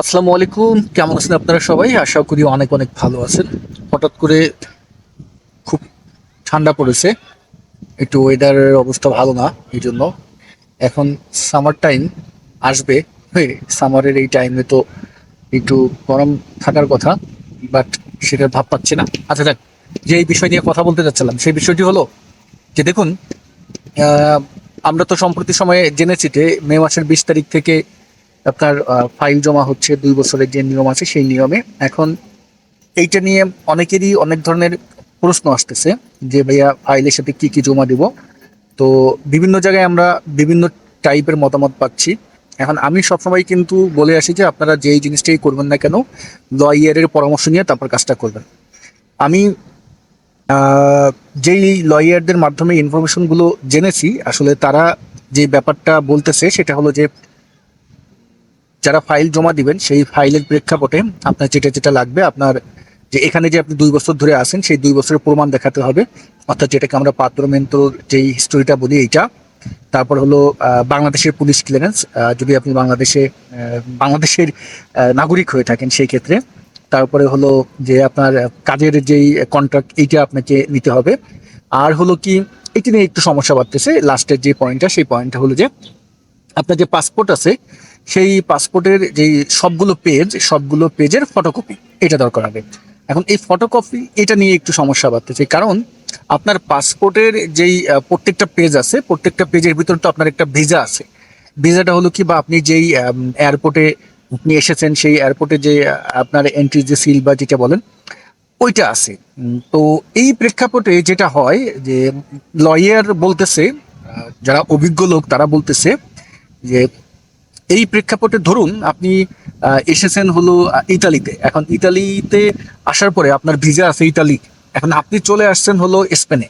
আসসালামু আলাইকুম। কেমন আছেন আপনারা সবাই? আশা করি অনেক অনেক ভালো আছেন। হঠাৎ করে খুব ঠান্ডা পড়েছে। একটু ওয়েদারের অবস্থা ভালো না এই জন্য এখন সামার টাইম আসবে। সামারের এই টাইমে তো একটু গরম থাকার কথা বাট সেটা ভাব পাচ্ছে না। আচ্ছা দেখ যে এই বিষয় নিয়ে কথা বলতে যাচ্ছিলাম, সেই বিষয়টি হলো যে দেখুন আমরা তো সম্প্রতি সময়ে জেনেছি যে মে মাসের বিশ তারিখ থেকে আপনার ফাইল জমা হচ্ছে, দুই বছরের যে নিয়ম আছে সেই নিয়মে। এখন এইটা নিয়ে অনেকেরই অনেক ধরনের প্রশ্ন আসতেছে যে, ভাইয়া ফাইলের সাথে কি কি জমা দিব? তো বিভিন্ন জায়গায় আমরা বিভিন্ন টাইপের মতামত পাচ্ছি। এখন আমি সবসময় কিন্তু বলে আসি যে, আপনারা যেই জিনিসটাই করবেন না কেন লয়ারের পরামর্শ নিয়ে তারপর কাজটা করবেন। আমি যেই লয়ারদের মাধ্যমে ইনফরমেশনগুলো জেনেছি, আসলে তারা যে ব্যাপারটা বলতেছে সেটা হলো যে যারা ফাইল জমা দিবেন, সেই ফাইলের প্রেক্ষাপটে আপনার যেটা যেটা লাগবে, আপনার যে এখানে যে আপনি দুই বছর ধরে আসেন সেই দুই বছরের প্রমাণ দেখাতে হবে। অর্থাৎ যেটাকে আমরা পাত্রমেন্টর যেই হিস্টোরিটা বলি এইটা। তারপর হলো বাংলাদেশের পুলিশ ক্লিয়ারেন্স যদি আপনি বাংলাদেশে বাংলাদেশের নাগরিক হয়ে থাকেন সেই ক্ষেত্রে। তারপরে হলো যে আপনার কাজের যেই কন্ট্রাক্ট এইটা আপনাকে নিতে হবে। আর হলো কি, এটি নিয়ে একটু সমস্যা বাড়তেছে লাস্টের যে পয়েন্টটা সেই পয়েন্টটা হলো যে, আপনার যে পাসপোর্ট আছে সেই পাসপোর্টের যে সবগুলো পেজ সবগুলো পেজের ফটোকপি এটা দরকার হবে। এখন এই ফটোকপি এটা নিয়ে একটু সমস্যা বাড়তেছে। কারণ আপনার পাসপোর্টের যেই প্রত্যেকটা পেজ আছে, প্রত্যেকটা পেজের ভিতর তো আপনার একটা ভিসা আছে। ভিসাটা হলো কি বা আপনি যেই এয়ারপোর্টে আপনি এসেছেন, সেই এয়ারপোর্টে যে আপনার এন্ট্রি যে সিল বা যেটা বলেন, ওইটা আছে। তো এই প্রেক্ষাপটে যেটা হয় যে লয়ার বলতেছে যারা অভিজ্ঞ লোক, তারা বলতেছে যে এই প্রেক্ষাপটে ধরুন আপনি এসেছেন হলো ইতালিতে। এখন ইতালিতে আসার পরে আপনার ভিসা আছে ইতালি। এখন আপনি চলে আসছেন হলো স্পেনে।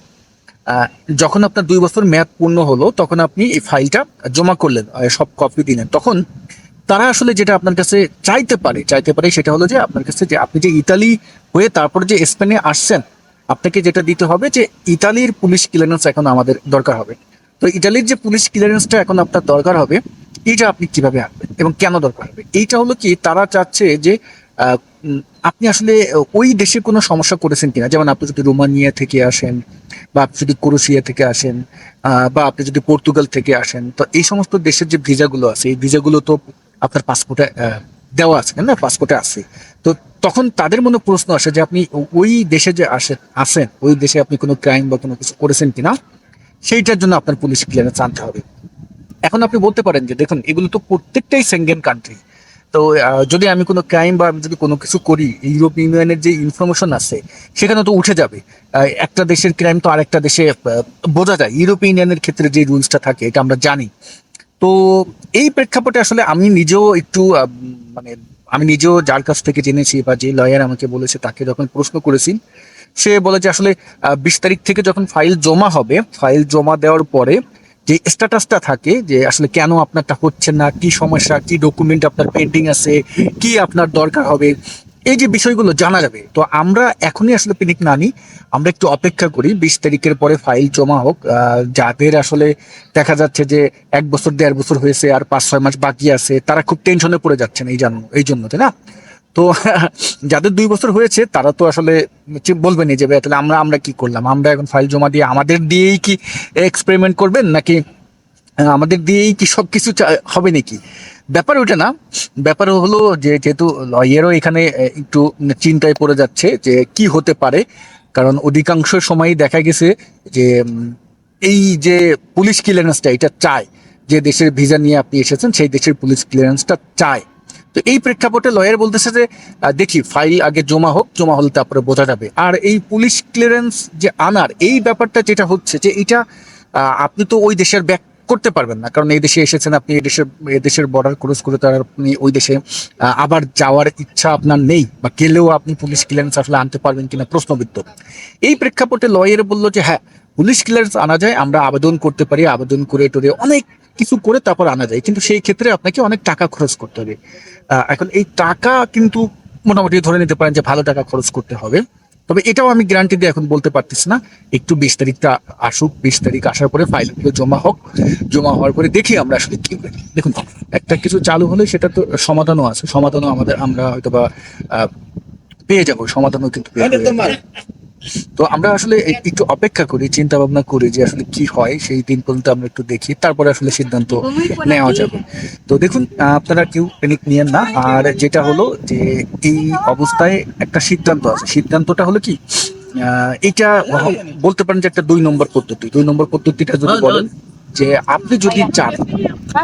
যখন আপনার দুই বছর মেয়াদ পূর্ণ হলো, তখন আপনি এই ফাইলটা জমা করলেন সব কপি দিলেন তখন তারা আসলে যেটা আপনার কাছে চাইতে পারে চাইতে পারে সেটা হলো যে আপনার কাছে যে আপনি যে ইতালি হয়ে তারপরে যে স্পেনে আসছেন, আপনাকে যেটা দিতে হবে যে ইতালির পুলিশ ক্লিয়ারেন্স এখন আমাদের দরকার হবে। তো ইটালির যে পুলিশ ক্লিয়ারেন্সটা এখন আপনার দরকার হবে, এইটা আপনি কীভাবে আনবেন এবং কেন দরকার হবে? এইটা হলো কি, তারা চাচ্ছে যে আপনি আসলে ওই দেশে কোনো সমস্যা করেছেন কিনা? যেমন আপনি যদি রোমানিয়া থেকে আসেন বা আপনি যদি ক্রোশিয়া থেকে আসেন বা আপনি যদি পর্তুগাল থেকে আসেন, তো এই সমস্ত দেশের যে ভিসাগুলো আছে, এই ভিসাগুলো তো আপনার পাসপোর্টে দেওয়া আছে না? পাসপোর্টে আছে। তো তখন তাদের মনে প্রশ্ন আসে যে, আপনি ওই দেশে যে আসেন আসেন, ওই দেশে আপনি কোনো ক্রাইম বা কোনো কিছু করেছেন কিনা? সেইটার জন্য আপনার পুলিশ ক্লিয়ারেন্স আনতে হবে। এখন আপনি বলতে পারেন যে, দেখুন, এগুলো তো প্রত্যেকটাই সেঙ্গেন কান্ট্রি তো যদি আমি কোনো ক্রাইম বা আমি যদি কোনো কিছু করি ইউরোপ ইউনিয়নের যে ইনফরমেশন আছে, সেখানে তো উঠে যাবে। একটা দেশের ক্রাইম তো আরেকটা দেশে বোঝা যায়। ইউরোপ ইউনিয়নের ক্ষেত্রে যে রুলসটা থাকে, এটা আমরা জানি। তো, এই প্রেক্ষাপটে আসলে আমি নিজেও একটু মানে আমি নিজেও যার কাছ থেকে জেনেছি বা যে লয়ার আমাকে বলেছে, তাকে যখন প্রশ্ন করেছি সে বলে যে আসলে বিশ তারিখ থেকে যখন ফাইল জমা হবে, ফাইল জমা দেওয়ার পরে যে স্ট্যাটাসটা থাকে, যে আসলে কেন আপনারটা হচ্ছে না, কি সমস্যা, কি ডকুমেন্ট আপনার পেন্ডিং আছে, কি আপনার দরকার হবে, এই যে বিষয়গুলো জানা যাবে। তো আমরা এখনই আসলে পিনিক না নিই আমরা একটু অপেক্ষা করি, বিশ তারিখের পরে ফাইল জমা হোক। যাদের আসলে দেখা যাচ্ছে যে এক বছর, দেড় বছর হয়েছে, আর পাঁচ, ছয় মাস বাকি আছে, তারা খুব টেনশনে পড়ে যাচ্ছেন এই জন্য এই জন্য, তাই না? তো যাদের দুই বছর হয়েছে, তারা তো আসলে বলবেনই যে তাহলে আমরা আমরা কি করলাম? আমরা এখন ফাইল জমা দিয়ে আমাদের দিয়েই কি এক্সপেরিমেন্ট করবেন? নাকি আমাদের দিয়েই কি সব কিছু হবে নাকি? ব্যাপার ওটা না। ব্যাপার হলো যে, যেহেতু লয়ারও এখানে একটু চিন্তায় পড়ে যাচ্ছে যে, কি হতে পারে। কারণ অধিকাংশ সময়ই দেখা গেছে যে, এই যে পুলিশ ক্লিয়ারেন্সটা এটা চায়। যে দেশের ভিসা নিয়ে আপনি এসেছেন, সেই দেশের পুলিশ ক্লিয়ারেন্সটা চায়। তো এই প্রেক্ষাপটে লয়ার বলতেছে যে দেখি ফাইল আগে জমা হোক, জমা হলে তারপরে বোঝা যাবে। আর এই পুলিশ ক্লিয়ারেন্স যে আনার, এই ব্যাপারটা যেটা হচ্ছে যে, এটা আপনি তো ওই দেশের ব্যাক করতে পারবেন না। কারণ এই দেশে এসেছেন আপনি, এই দেশের এই দেশের বর্ডার ক্রস করে তার আপনি ওই দেশে আবার যাওয়ার ইচ্ছা আপনার নেই বা গেলেও আপনি পুলিশ ক্লিয়ারেন্স আসলে আনতে পারবেন কিনা প্রশ্নবিদ্ধ। এই প্রেক্ষাপটে লয়ার বলল যে হ্যাঁ পুলিশ ক্লিয়ারেন্স আনা যায়, আমরা আবেদন করতে পারি, আবেদন করে টোরে অনেক কিছু করে তারপর আনা যায়। কিন্তু সেই ক্ষেত্রে আপনাকে অনেক টাকা খরচ করতে হবে। এখন এই টাকা কিন্তু মোটামুটি ধরে নিতে পারেন যে ভালো টাকা খরচ করতে হবে। তবে এটাও আমি গ্যারান্টি দিয়ে এখন বলতে পারতেছি না। একটু বিশ তারিখটা আসুক, বিশ তারিখ আসার পরে ফাইলগুলো জমা হোক। জমা হওয়ার পরে দেখি আমরা আসলে কি। দেখুন, একটা কিছু চালু হলে সেটা তো সমাধানও আছে। সমাধানও আমাদের আমরা হয়তো বা পেয়ে যাব। সমাধানও কিন্তু যাব। তো আমরা আসলে একটু অপেক্ষা করি চিন্তা ভাবনা করি যে আসলে কি হয় সেই দিন পর্যন্ত আমরা একটু দেখি তারপরে আসলে সিদ্ধান্ত নেওয়া যাবে। তো দেখুন আহ, আপনারা কেউ প্যানিক নিয়েন না। আর যেটা হলো যে এই অবস্থায় একটা সিদ্ধান্ত আছে। সিদ্ধান্তটা হলো কি? আহ, এটা বলতে পারেন যে একটা দুই নম্বর পদ্ধতি। দুই নম্বর পদ্ধতিটা যদি বলেন যে আপনি যদি চান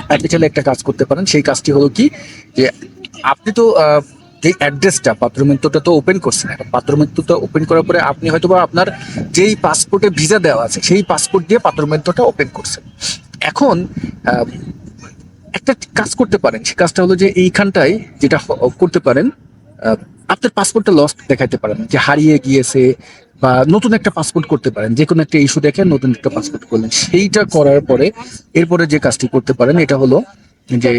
আপনি চাইলে একটা কাজ করতে পারেন। সেই কাজটি হলো কি? যে আপনি তো আহ, যে অ্যাড্রেসটা পাত্রমেন্টটা তো ওপেন করছেন একটা পাত্রমেন্টটা ওপেন করার পরে আপনি হয়তো বা আপনার যেই পাসপোর্টে ভিসা দেওয়া আছে, সেই পাসপোর্ট দিয়ে পাত্রমেন্টটা ওপেন করছেন। এখন একটা কাজ করতে পারেন। সেই কাজটা হলো যে এইখানটায় যেটা করতে পারেন আপনার পাসপোর্টটা লস্ট দেখাইতে পারেন, যে হারিয়ে গিয়েছে বা নতুন একটা পাসপোর্ট করতে পারেন যে কোনো একটা ইস্যু দেখে নতুন একটা পাসপোর্ট করলেন। সেইটা করার পরে, এরপরে যে কাজটি করতে পারেন, এটা হলো যে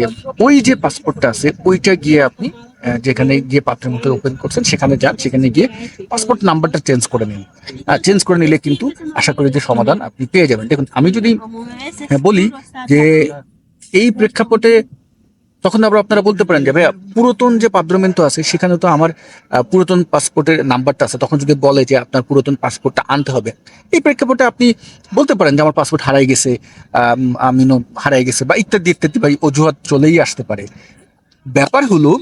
ওই যে পাসপোর্টটা আছে, ওইটা গিয়ে আপনি যেখানে গিয়ে পাত্রের মধ্যে ওপেন করছেন সেখানে যান সেখানে গিয়ে পাসপোর্ট নাম্বারটা চেঞ্জ করে নিন। চেঞ্জ করে নিলে কিন্তু আশা করি যে সমাধান আপনি পেয়ে যাবেন। দেখুন আমি যদি হ্যাঁ, বলি যে এই প্রেক্ষাপটে তখন আবার আপনারা বলতে পারেন যে ভাইয়া পুরাতন যে পাদ্রমেন্ট আছে সেখানে তো আমার পুরাতন পাসপোর্টের নাম্বারটা আছে। তখন যদি বলে যে আপনার পুরাতন পাসপোর্টটা আনতে হবে। এই প্রেক্ষাপটে আপনি বলতে পারেন যে আমার পাসপোর্ট হারাই গেছে আম, আমি ন- হারাই গেছে বা ইত্যাদি ইত্যাদি বা অজুহাত চলেই আসতে পারে। ব্যাপার হলো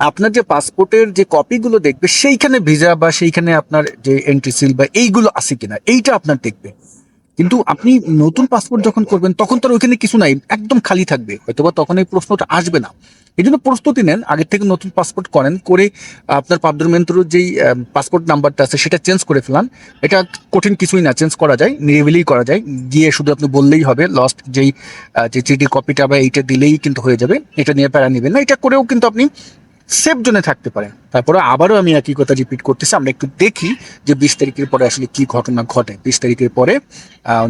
আপনার যে পাসপোর্টের যে কপিগুলো দেখবে, সেইখানে ভিসা বা সেইখানে আপনার যে এন্ট্রি সিল বা এইগুলো আছে কিনা, এইটা আপনার দেখবে। কিন্তু আপনি নতুন পাসপোর্ট যখন করবেন, তখন তো আর ওইখানে কিছু নাই, একদম খালি থাকবে। হয়তোবা তখন এই প্রশ্নটা আসবে না। এই জন্য প্রস্তুতি নেন, আগে থেকে নতুন পাসপোর্ট করেন, করে আপনার পাদ্রমেন্ত্রর যেই পাসপোর্ট নাম্বারটা আছে, সেটা চেঞ্জ করে ফেলান। এটা কঠিন কিছুই না চেঞ্জ করা যায়, নিরিবিলি করা যায়। গিয়ে শুধু আপনি বললেই হবে লস্ট যেই যে চিঠি কপিটা বা এইটা দিলেই কিন্তু হয়ে যাবে। এটা নিয়ে প্যারা নেবেন না, এটা করেও কিন্তু আপনি সেফ জোনে থাকতে পারেন তারপরে আবারও আমি একই কথা রিপিট করতেছি, আমরা একটু দেখি যে বিশ তারিখের পরে আসলে কি ঘটনা ঘটে। বিশ তারিখের পরে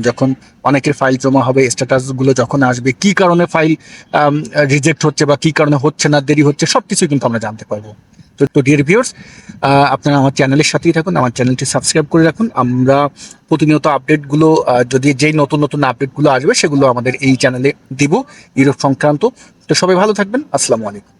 যখন অনেকের ফাইল জমা হবে স্ট্যাটাসগুলো যখন আসবে, কি কারণে ফাইল রিজেক্ট হচ্ছে বা কি কারণে হচ্ছে না, দেরি হচ্ছে সব কিছুই কিন্তু আমরা জানতে পারব। তো তো ডিয়ার ভিউর্স আপনারা আমার চ্যানেলের সাথেই থাকুন, আমার চ্যানেলটি সাবস্ক্রাইব করে রাখুন। আমরা প্রতিনিয়ত আপডেটগুলো যদি যেই নতুন নতুন আপডেটগুলো আসবে, সেগুলো আমাদের এই চ্যানেলে দিব ইউরোপ সংক্রান্ত। তো সবাই ভালো থাকবেন, আসসালামু আলাইকুম।